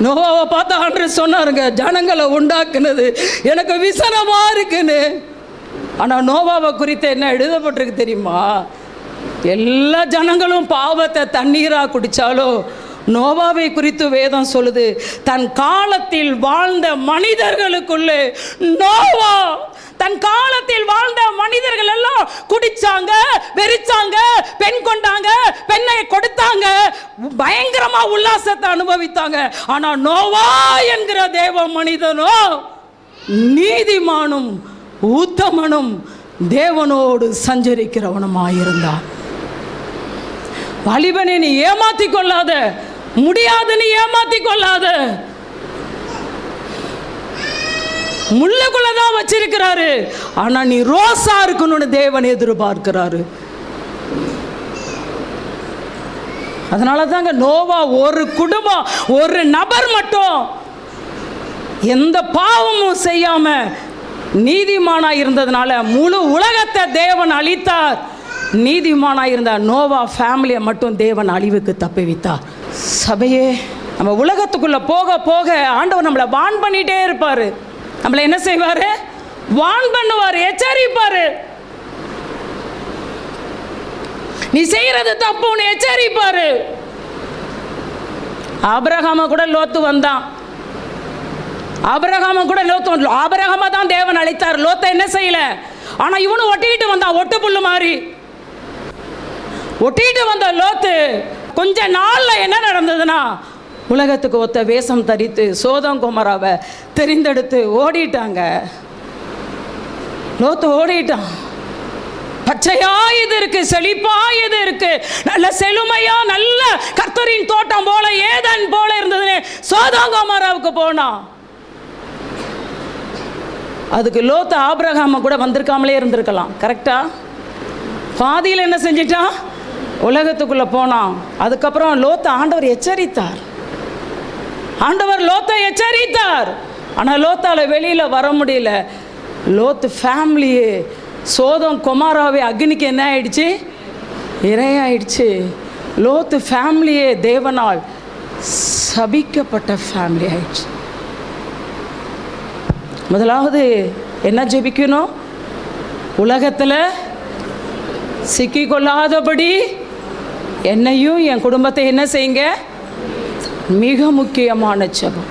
நோவாவை பார்த்து ஆண்டு சொன்னாருங்க ஜனங்களை உண்டாக்குனது எனக்கு விசனமாக இருக்குன்னு. ஆனால் நோவாவை குறித்து என்ன எழுதப்பட்டிருக்கு தெரியுமா? எல்லா ஜனங்களும் பாவத்தை தண்ணீராக குடித்தாலும் நோவாவை குறித்து வேதம் சொல்லுது தன் காலத்தில் வாழ்ந்த மனிதர்களுக்குள்ளே நோவா தன் காலத்தில் வாழ்ந்த மனிதர்கள் எல்லாம் குடிச்சாங்க வெறிச்சாங்க பெண் கொண்டாங்க பெண்ணை கொடுத்தாங்க பயங்கரமா உல்லாசத்தை அனுபவித்தாங்க. ஆனா நோவா என்கிற தேவ மனிதனோ நீதிமானும் உத்தமனும் தேவனோடு சஞ்சரிக்கிறவனுமாயிருந்தான். வாலிபனை நீ ஏமாத்தி கொள்ளாத. முடியாது நீ ஏமாத்தி கொள்ளாத. முள்ளுக்குள்ளதான் வச்சிருக்கிறாரு. ஆனா நீ ரோசா இருக்கணும்னு தேவன் எதிர்பார்க்கிறாரு. அதனால தாங்க நோவா ஒரு குடும்பம் ஒரு நபர் மட்டும் எந்த பாவமும் செய்யாம நீதிமானா இருந்ததுனால முழு உலகத்தை தேவன் அழித்தார். நீதிமானாக இருந்த நோவா ஃபேமிலியை மட்டும் தேவன் அழிவுக்கு தப்புவித்தார். சபையே நம்ம உலகத்துக்குள்ளே போக போக ஆண்டவர் நம்மளை வான் பண்ணிகிட்டே இருப்பார். நம்மளை என்ன செய்வார்? வான் பண்ணுவார் எச்சரிப்பார். நீ செய்யறது தப்புன்னு எச்சரிப்பார். ஆபிரகாம கூட லோத்து வந்தான். ஆபிரகாம கூட லோத்து ஆபிரகாம தான் தேவன் அழைத்தார். லோத்தை என்ன செய்யல? ஆனால் இவனும் ஒட்டிக்கிட்டு வந்தான் ஒட்டு புல்லு மாதிரி ஒட்டிட்டு வந்த லோத்து கொஞ்ச நாளில் என்ன நடந்ததுன்னா உலகத்துக்கு ஒத்த வேஷம் தரித்து சோதம் குமராவை தெரிந்தெடுத்து ஓடிட்டாங்க. லோத்து ஓடிட்டான். பச்சையா இது இருக்கு செழிப்பா இது இருக்கு நல்ல செழுமையா நல்ல கர்த்தரின் தோட்டம் போல ஏதன் போல இருந்ததுன்னு சோதாங்கோமராவுக்கு போனான். அதுக்கு லோத்து ஆபிரகாம கூட வந்திருக்காமலே இருந்திருக்கலாம் கரெக்டா பாதியில் என்ன செஞ்சிட்டான்? உலகத்துக்குள்ளே போனான் அதுக்கப்புறம் லோத்த ஆண்டவர் எச்சரித்தார். ஆண்டவர் லோத்தை எச்சரித்தார். ஆனால் லோத்தால் வெளியில் வர முடியல. லோத்து ஃபேமிலியே சோதம் குமாராவே அக்னிக்கு என்ன ஆயிடுச்சு? இரையாயிடுச்சு. லோத்து ஃபேமிலியே தேவனால் சபிக்கப்பட்ட ஃபேமிலி ஆயிடுச்சு. முதலாவது என்ன ஜெபிக்கணும்? உலகத்தில் சிக்கிக்கொள்ளாதபடி என்னையும் என் குடும்பத்தை என்ன செய்யுங்க? மிக முக்கியமான ஜபம்